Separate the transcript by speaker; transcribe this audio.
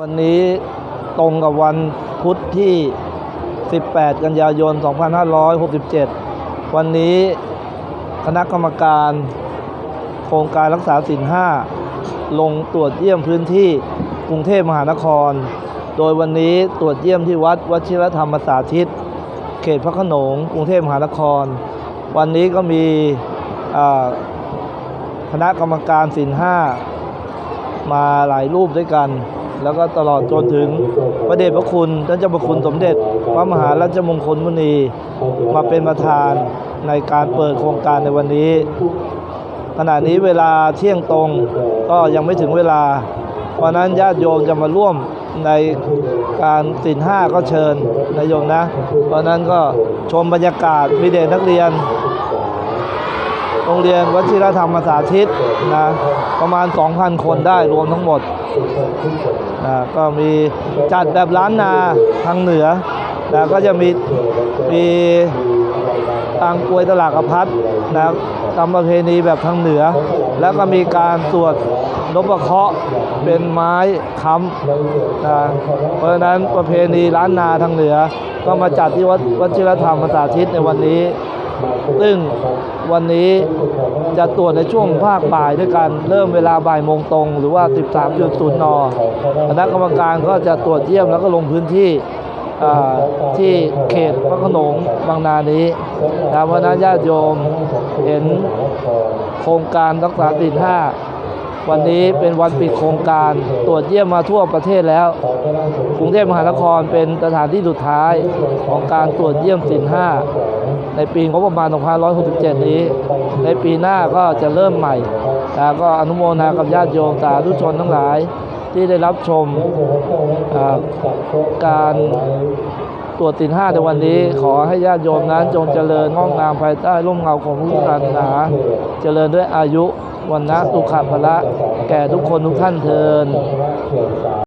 Speaker 1: วันนี้ตรงกับวันพุธที่ 18 กันยายน 2567 วันนี้คณะกรรมการ โครงการรักษาสินห้าลงตรวจเยี่ยมพื้นที่กรุงเทพมหานคร โดยวันนี้ตรวจเยี่ยมที่วัดวชิรธรรมสาธิต เขตพระขนงกรุงเทพมหานคร วันนี้ก็มีคณะกรรมการสินห้ามาหลายรูปด้วยกัน แล้วก็ตลอดจนถึงพระเดชพระคุณท่านเจ้าพระคุณสมเด็จ พระมหาราชมงคลมุนีมาเป็นประธานในการเปิดโครงการในวันนี้ ขณะนี้เวลาเที่ยงตรงก็ยังไม่ถึงเวลา เพราะนั้นญาติโยมจะมาร่วมในการสินห้าก็เชิญนายโยมนะ เพราะฉะนั้นก็ชมบรรยากาศมีเด็กนักเรียน โรงเรียนวชิรธรรมสาธิตนะประมาณ 2,000 คนได้รวมทั้งหมดนะก็มีจัดแบบล้านนาทางเหนือนะก็จะมีมีตังกวยตลาดอพัดนะตามประเพณีแบบทางเหนือ แล้วก็มีการสวดนพเคราะห์เป็นไม้ค้ำนะเพราะฉะนั้นประเพณีล้านนาทางเหนือ ก็มาจัดที่วัดวชิรธรรมสาธิตในวันนี้ ซึ่งวันนี้จะตรวจในช่วงภาคบ่ายด้วยกันเริ่มเวลาบ่ายโมงตรง หรือว่า 13.0 น คณะกรรมการก็จะตรวจเยี่ยมแล้วก็ลงพื้นที่ที่เขตพระโขนงบางนานี้นะเพราะนั้นญาติโยมเห็นโครงการรักษาศีลห้าวันนี้เป็นวันปิดโครงการตรวจเยี่ยมมาทั่วประเทศแล้ว กรุงเทพมหานครเป็นสถานที่สุดท้ายของการตรวจเยี่ยมศีลห้า ในปีงบประมาณ 2567 นี้ ในปีหน้าก็จะเริ่มใหม่นะก็อนุโมทนากับญาติโยมสาธุชนทั้งหลายที่ได้รับชมการตรวจศีลห้าในวันนี้ ขอให้ญาติโยมนั้นจงเจริญงอกงามภายใต้ร่มเงาของพระพุทธศาสนา เจริญด้วยอายุวันนะสุขภละแก่ทุกคนทุกท่านเทิน